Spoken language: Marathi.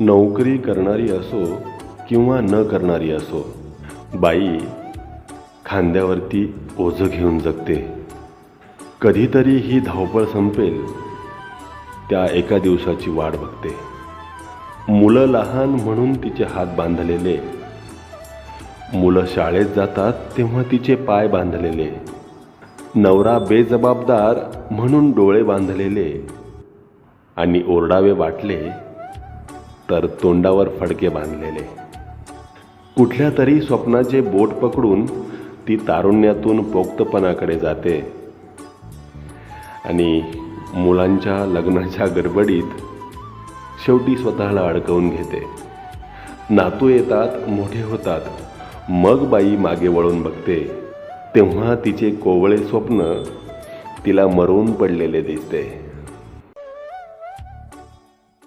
नोकरी करणारी असो किंवा न करणारी असो बाई खांद्यावरती ओझं घेऊन जगते. कधीतरी ही धावपळ संपेल त्या एका दिवसाची वाट बघते. मुलं लहान म्हणून तिचे हात बांधलेले. मुलं शाळेत जातात तेव्हा तिचे पाय बांधलेले. नवरा बेजबाबदार म्हणून डोळे बांधलेले. आणि ओरडावे वाटले तर तोंडावर फडके बांधलेले. कुठल्या तरी स्वप्नाचे बोट पकडून ती तारुण्यातून पोक्तपणाकडे जाते. आणि मुलांच्या लग्नाच्या गडबडीत शेवटी स्वतःला अडकवून घेते. नातू येतात मोठे होतात. मग बाई मागे वळून बघते. तेव्हा तिचे कोवळे स्वप्न तिला मरून पडलेले दिसते.